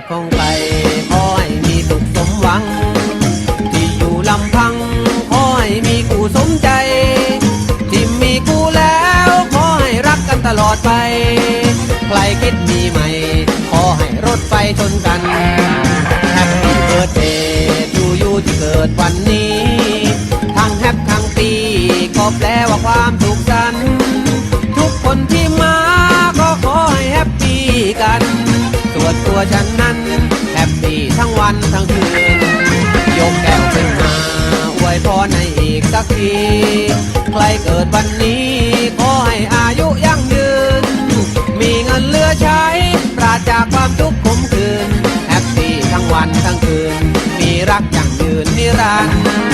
ดพ้องไปขอให้มีสุขสมหวัง ที่อยู่ลำพังขอให้มีกูสมใจ ที่มีกูแล้วขอให้รักกันตลอดไป ใครคิดมีใหม่ ขอให้รถไฟชนกันแฮปปี้เบิร์ดเดย์อยู่อยู่ที่เกิดวันนี้ ทั้งแฮปทั้งปีก็แปลว่าความสุขใฉันนั้นแฮปปี้ทั้งวันทั้งคืน ยกแก้วขึ้นมาอวยพรให้อีกสักที ใครเกิดวันนี้ ขอให้อายุยั่งยืน มีเงินเหลือใช้ ปราศจากความทุกข์ขมขื่นแฮปปี้ทั้งวันทั้งคืน มีรักยั่งยืนนิรันดร์